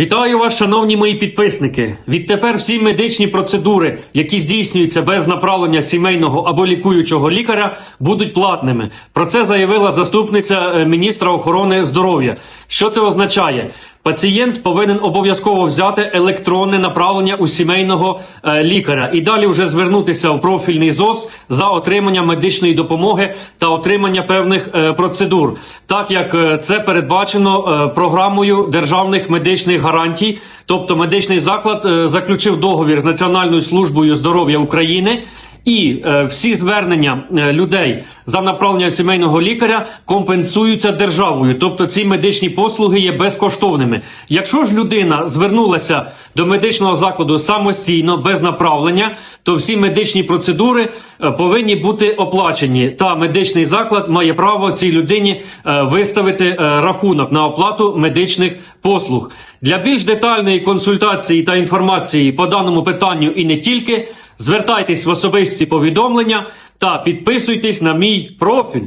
Вітаю вас, шановні мої підписники. Відтепер всі медичні процедури, які здійснюються без направлення сімейного або лікуючого лікаря, будуть платними. Про це заявила заступниця е, міністра охорони здоров'я. Що це означає? Пацієнт повинен обов'язково взяти електронне направлення у сімейного е, лікаря і далі вже звернутися в профільний ЗОЗ за отримання медичної допомоги та отримання певних е, процедур, так як е, це передбачено е, програмою державних медичних гарантій. Тобто медичний заклад е, заключив договір з Національною службою здоров'я України. І е, всі звернення е, людей за направлення сімейного лікаря компенсуються державою, тобто ці медичні послуги є безкоштовними. Якщо ж людина звернулася до медичного закладу самостійно без направлення, то всі медичні процедури е, повинні бути оплачені. Та медичний заклад має право цій людині е, виставити рахунок на оплату медичних послуг. Для більш детальної консультації та інформації по даному питанню і не тільки. Звертайтесь в особисті повідомлення та підписуйтесь на мій профіль.